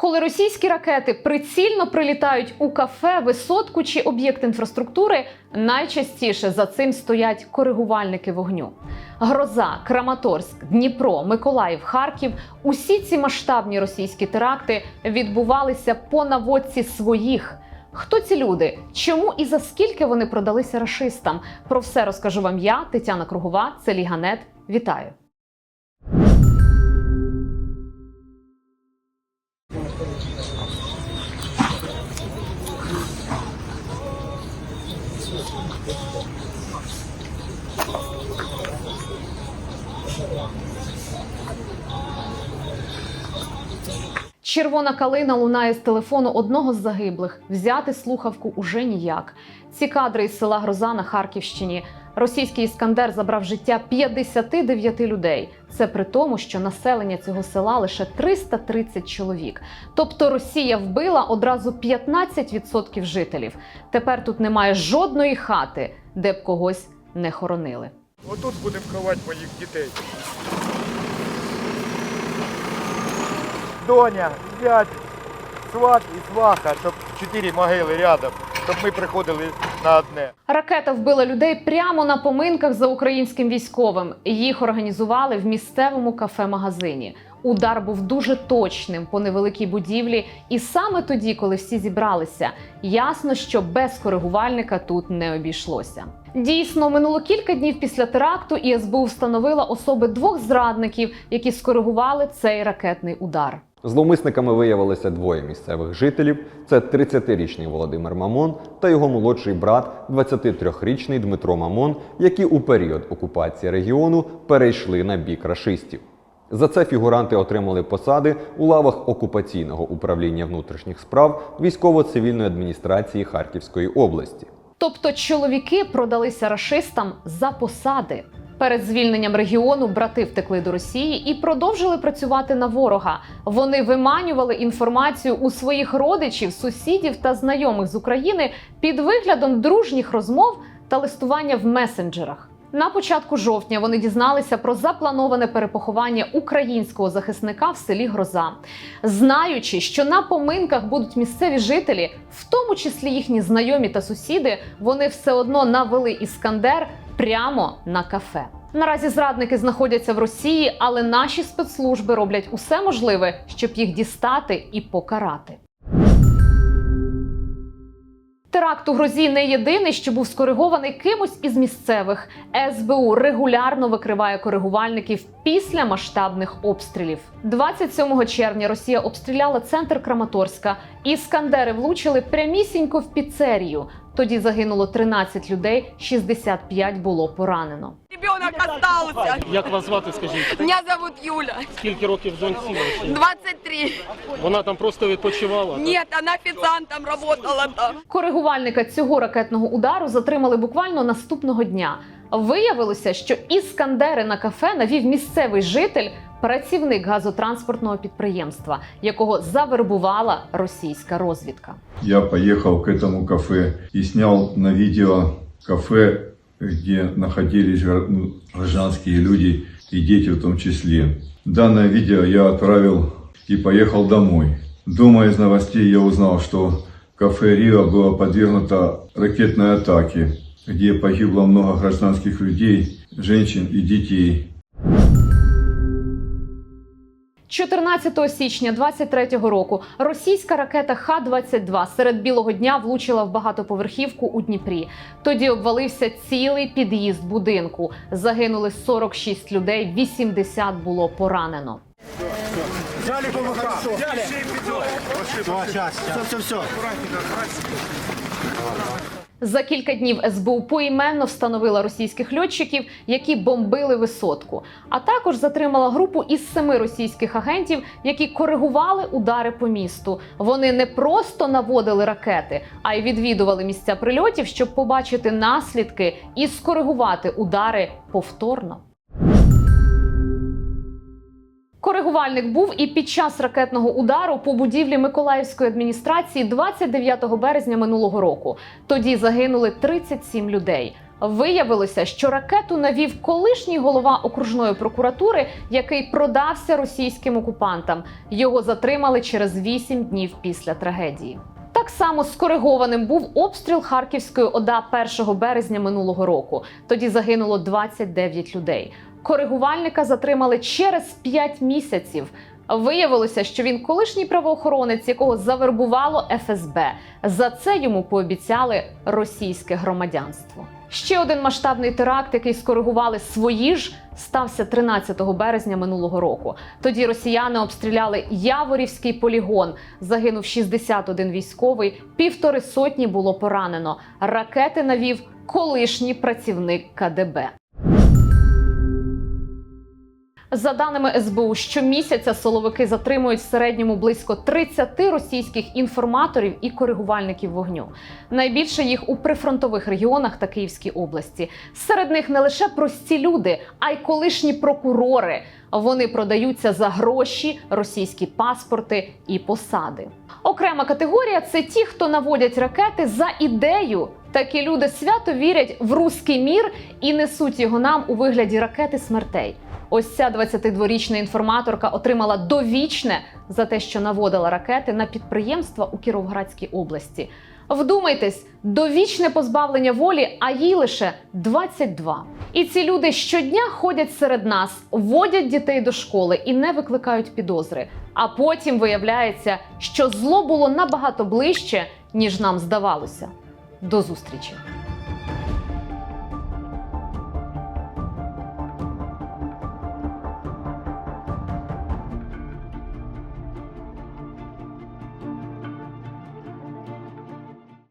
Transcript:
Коли російські ракети прицільно прилітають у кафе, висотку чи об'єкт інфраструктури, найчастіше за цим стоять коригувальники вогню. Гроза, Краматорськ, Дніпро, Миколаїв, Харків усі ці масштабні російські теракти відбувалися по наводці своїх. Хто ці люди? Чому і за скільки вони продалися рашистам? Про все розкажу вам я, Тетяна Кругова, це Ліганет. Вітаю! Червона калина лунає з телефону одного з загиблих. Взяти слухавку уже ніяк. Ці кадри із села Гроза на Харківщині. Російський іскандер забрав життя 59 людей. Це при тому, що населення цього села лише 330 чоловік. Тобто Росія вбила одразу 15% жителів. Тепер тут немає жодної хати, де б когось не хоронили. Отут будемо ховати моїх дітей. Доня, зять, сват і сваха, щоб чотири могили рядом, щоб ми приходили на одне. Ракета вбила людей прямо на поминках за українським військовим. Їх організували в місцевому кафе-магазині. Удар був дуже точним по невеликій будівлі, і саме тоді, коли всі зібралися, ясно, що без коригувальника тут не обійшлося. Дійсно, минуло кілька днів після теракту, і СБУ встановила особи двох зрадників, які скоригували цей ракетний удар. Зловмисниками виявилися двоє місцевих жителів: це 30-річний Володимир Мамон та його молодший брат, 23-річний Дмитро Мамон, які у період окупації регіону перейшли на бік рашистів. За це фігуранти отримали посади у лавах окупаційного управління внутрішніх справ військово-цивільної адміністрації Харківської області. Тобто чоловіки продалися рашистам за посади. Перед звільненням регіону брати втекли до Росії і продовжили працювати на ворога. Вони виманювали інформацію у своїх родичів, сусідів та знайомих з України під виглядом дружніх розмов та листування в месенджерах. На початку жовтня вони дізналися про заплановане перепоховання українського захисника в селі Гроза, знаючи, що на поминках будуть місцеві жителі, в тому числі їхні знайомі та сусіди, вони все одно навели іскандер прямо на кафе. Наразі зрадники знаходяться в Росії, але наші спецслужби роблять усе можливе, щоб їх дістати і покарати. Теракт у грозі не єдиний, що був скоригований кимось із місцевих. СБУ регулярно викриває коригувальників після масштабних обстрілів. 27 червня Росія обстріляла центр Краматорська. Іскандери влучили прямісінько в піцерію. Тоді загинуло 13 людей, 65 було поранено. Ребенок остался. Як вас звати, скажіть? Меня зовут Юля. Скільки років вашій? 23. Вона там просто відпочивала? так? Нет, она официантом работала там. Коригувальника цього ракетного удару затримали буквально наступного дня. Виявилося, що іскандери на кафе навів місцевий житель, працівник газотранспортного підприємства, якого завербувала російська розвідка. Я поехал к этому кафе и снял на видео кафе, где находились гра- ну, люди и дети в том числе. Данное видео я отправил и поехал домой. Дома из новостей я узнал, что кафе Рио было подвергнуто ракетной атаке, где погибло много гражданских людей, женщин и детей. 14 січня 23-го року російська ракета Х-22 серед білого дня влучила в багатоповерхівку у Дніпрі. Тоді обвалився цілий під'їзд будинку. Загинули 46 людей, 80 було поранено. За кілька днів СБУ поіменно встановила російських льотчиків, які бомбили висотку, а також затримала групу із семи російських агентів, які коригували удари по місту. Вони не просто наводили ракети, а й відвідували місця прильотів, щоб побачити наслідки і скоригувати удари повторно. Коригувальник був і під час ракетного удару по будівлі Миколаївської адміністрації 29 березня минулого року. Тоді загинули 37 людей. Виявилося, що ракету навів колишній голова окружної прокуратури, який продався російським окупантам. Його затримали через 8 днів після трагедії. Так само скоригованим був обстріл Харківської ОДА 1 березня минулого року. Тоді загинуло 29 людей. Коригувальника затримали через 5 місяців. Виявилося, що він колишній правоохоронець, якого завербувало ФСБ. За це йому пообіцяли російське громадянство. Ще один масштабний теракт, який скоригували свої ж, стався 13 березня минулого року. Тоді росіяни обстріляли Яворівський полігон. Загинув 61 військовий, півтори сотні було поранено. Ракети навів колишній працівник КДБ. За даними СБУ, щомісяця силовики затримують в середньому близько 30 російських інформаторів і коригувальників вогню. Найбільше їх у прифронтових регіонах та Київській області. Серед них не лише прості люди, а й колишні прокурори. Вони продаються за гроші, російські паспорти і посади. Окрема категорія це ті, хто наводять ракети за ідею. Такі люди свято вірять в руський мір і несуть його нам у вигляді ракети смертей. Ось ця 22-річна інформаторка отримала довічне за те, що наводила ракети на підприємства у Кіровоградській області. Вдумайтесь, довічне позбавлення волі, а їй лише 22. І ці люди щодня ходять серед нас, водять дітей до школи і не викликають підозри. А потім виявляється, що зло було набагато ближче, ніж нам здавалося. До зустрічі!